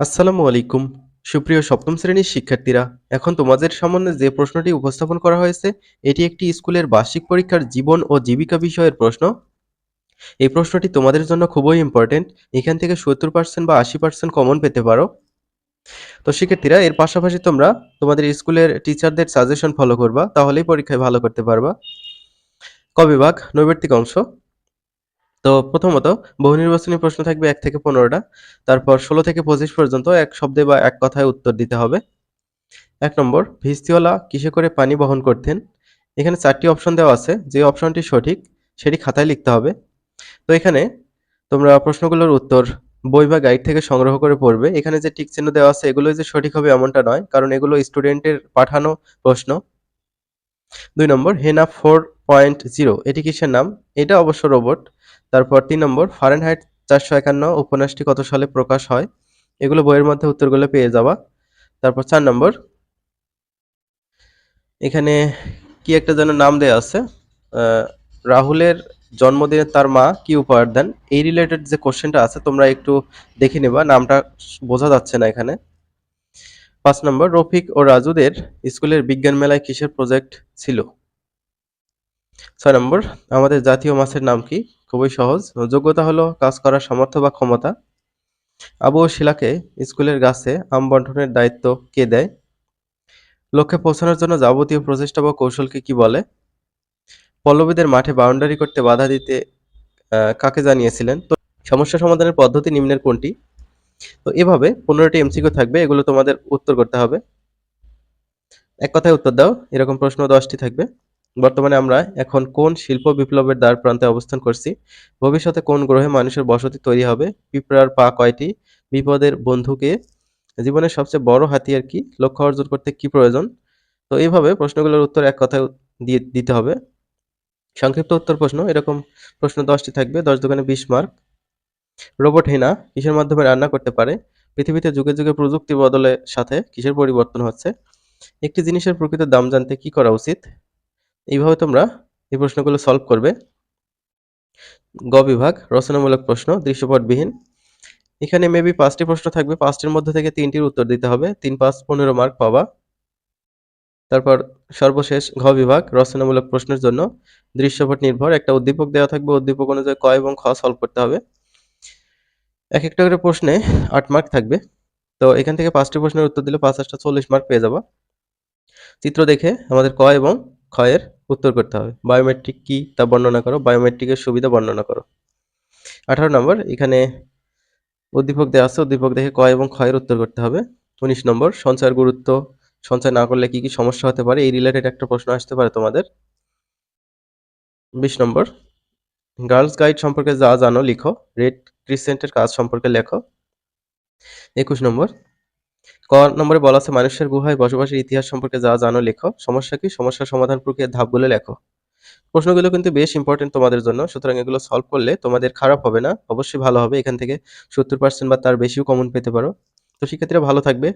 আসসালামু আলাইকুম। সুপ্রিয় সপ্তম শ্রেণির শিক্ষার্থীরা, এখন তোমাদের সামনে যে প্রশ্নটি উপস্থাপন করা হয়েছে, এটি একটি স্কুলের বার্ষিক পরীক্ষার জীবন ও জীবিকা বিষয়ের প্রশ্ন। এই প্রশ্নটি তোমাদের জন্য খুবই ইম্পর্টেন্ট এখান থেকে সত্তর পার্সেন্ট বা আশি পার্সেন্ট কমন পেতে পারো। তো শিক্ষার্থীরা, এর পাশাপাশি তোমরা তোমাদের স্কুলের টিচারদের সাজেশন ফলো করবা, তাহলেই পরীক্ষায় ভালো করতে পারবা। ক বিভাগ নৈর্ব্যক্তিক অংশ। তো প্রথমত, বহু নির্বাচনী প্রশ্ন থাকবে এক থেকে পনেরোটা। তারপর ষোলো থেকে পঁচিশ পর্যন্ত এক শব্দে বা এক কথায় উত্তর দিতে হবে। এক নম্বর, ভিস্তিওয়ালা কিসে করে পানি বহন করতেন? এখানে চারটি অপশন দেওয়া আছে। যে অপশনটি সঠিক, সেটি খাতায় লিখতে হবে। তো এখানে তোমরা প্রশ্নগুলোর উত্তর বই বা গাইড থেকে সংগ্রহ করে পড়বে। এখানে যে টিক চিহ্ন দেওয়া আছে এগুলো যে সঠিক হবে এমনটা নয়, কারণ এগুলো স্টুডেন্টের পাঠানো প্রশ্ন। দুই নম্বর হেনা ফোর পয়েন্ট জিরো, এটি কিসের নাম? এটা অবশ্য রোবট তারপর তিন নম্বর ফারেনহাইট চারশো একান্ন উপন্যাসটি কত সালে প্রকাশ হয়? এগুলো বইয়ের মধ্যে উত্তরগুলো পেয়ে যাবা। তারপর চার নম্বর, এখানে কি একটা যেন নাম দেয়া আছে? রাহুলের জন্মদিনে তার মা কি উপহার দেন? এই রিলেটেড যে কোশ্চেনটা আছে, তোমরা একটু দেখে নেবা, নামটা বোঝা যাচ্ছে না এখানে। পাঁচ নম্বর, রফিক ও রাজুদের স্কুলের বিজ্ঞান মেলায় কিসের প্রজেক্ট ছিল? ছয় নম্বর, আমাদের জাতীয় মাছের নাম কি? খুবই সহজ। যোগ্যতা হলো কাজ করার সামর্থ্য বা ক্ষমতা। আবু শিলাকে স্কুলের গাছে আম বন্টনের দায়িত্ব কে দেয়? লক্ষ্যে পৌঁছানোর জন্য যাবতীয় প্রচেষ্টা বা কৌশলকে কি বলে? পল্লবীদের মাঠে বাউন্ডারি করতে বাধা দিতে কাকে জানিয়েছিলেন? তো সমস্যা সমাধানের পদ্ধতি নিম্নের কোনটি? তো এভাবে পনেরোটি এমসিকিউ থাকবে, এগুলো তোমাদের উত্তর করতে হবে। এক কথায় উত্তর দাও, এরকম প্রশ্ন দশটি থাকবে। বর্তমানে আমরা এখন কোন শিল্প বিপ্লবের দ্বার প্রান্তে অবস্থান করছি, ভবিষ্যতে কোন গ্রহে মানুষের বসতি তৈরি হবে, পিঁপড়ার পা কয়টি, বিপদের বন্ধুকে, জীবনের সবচেয়ে বড় হাতিয়ার কি, লক্ষ্য অর্জন করতে কি প্রয়োজন? তো এইভাবে প্রশ্নগুলোর উত্তর এক কথায় দিয়ে দিতে হবে। সংক্ষিপ্ত উত্তর প্রশ্ন, এরকম প্রশ্ন দশটি থাকবে, দশ দোকানে বিশ মার্ক। রোবট হেনা কিসের মাধ্যমে রান্না করতে পারে, পৃথিবীতে যুগে যুগে প্রযুক্তি বদলের সাথে কিসের পরিবর্তন হচ্ছে, একটি জিনিসের প্রকৃত দাম জানতে কি করা উচিত? এইভাবে তোমরা এই প্রশ্নগুলো সলভ করবে। গ বিভাগ, রচনামূলক প্রশ্ন, দৃশ্যপটবিহীন। এখানে মেবি পাঁচটি প্রশ্ন থাকবে। পাঁচটির মধ্যে থেকে তিনটির উত্তর দিতে হবে। তিন, পাঁচ, পনেরো মার্ক পাবা। তারপর সর্বশেষ ঘ বিভাগ, রচনামূলক প্রশ্নের জন্য দৃশ্যপট নির্ভর। একটা উদ্দীপক দেওয়া থাকবে। উদ্দীপক অনুযায়ী ক এবং খ সলভ করতে হবে। এক একটা করে প্রশ্নে আট মার্ক থাকবে। তো এখান থেকে পাঁচটি প্রশ্নের উত্তর দিলে পাঁচ আটটা চল্লিশ মার্ক পেয়ে যাবা। চিত্র দেখে আমাদের ক এবং এর উত্তর করতে হবে। বায়োমেট্রিক কি তা বর্ণনা করো। বায়োমেট্রিকের সুবিধা বর্ণনা করো। আঠারো নম্বর, এখানে উদ্দীপক দেওয়া আছে। উদ্দীপক দেখে ক এবং ক্ষয়ের উত্তর করতে হবে। উনিশ নম্বর সঞ্চয়ের গুরুত্ব। সঞ্চয় না করলে কি কি সমস্যা হতে পারে? এই রিলেটেড একটা প্রশ্ন আসতে পারে তোমাদের। বিশ নম্বর গার্লস গাইড সম্পর্কে যা জানো লিখো। রেড ক্রিসেন্টের কাজ সম্পর্কে লেখো। একুশ নম্বর ক নম্বরে বলা আছে, মানুষের গুহায় বসবাসের ইতিহাস সম্পর্কে যা জানো লেখো। সমস্যা কি? সমস্যার সমাধান প্রক্রিয়ার ধাপগুলো লেখো। প্রশ্নগুলো কিন্তু বেশ ইম্পর্টেন্ট তোমাদের জন্য। সুতরাং এগুলো সলভ করলে তোমাদের খারাপ হবে না। অবশ্যই ভালো হবে। এখান থেকে সত্তর পার্সেন্ট বা তার বেশিও কমন পেতে পারো। তো শিক্ষার্থীরা ভালো থাকবে।